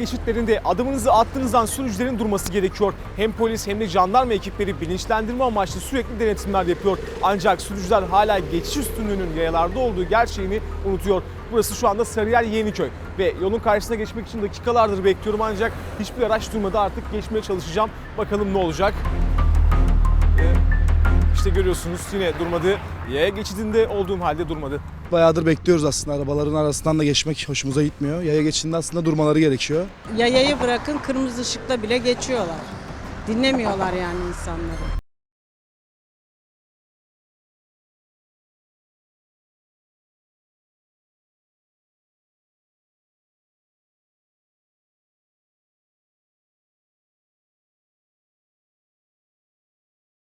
Geçitlerinde adımınızı attığınızdan sürücülerin durması gerekiyor. Hem polis hem de jandarma ekipleri bilinçlendirme amaçlı sürekli denetimler yapıyor. Ancak sürücüler hala geçiş üstünlüğünün yayalarda olduğu gerçeğini unutuyor. Burası şu anda Sarıyer Yeniköy ve yolun karşısına geçmek için dakikalardır bekliyorum ancak hiçbir araç durmadı artık geçmeye çalışacağım. Bakalım ne olacak. İşte görüyorsunuz yine durmadı. Yaya geçidinde olduğum halde durmadı. Bayağıdır bekliyoruz aslında arabaların arasından da geçmek hoşumuza gitmiyor. Yaya geçidinde aslında durmaları gerekiyor. Yayayı bırakın kırmızı ışıkta bile geçiyorlar. Dinlemiyorlar yani insanları.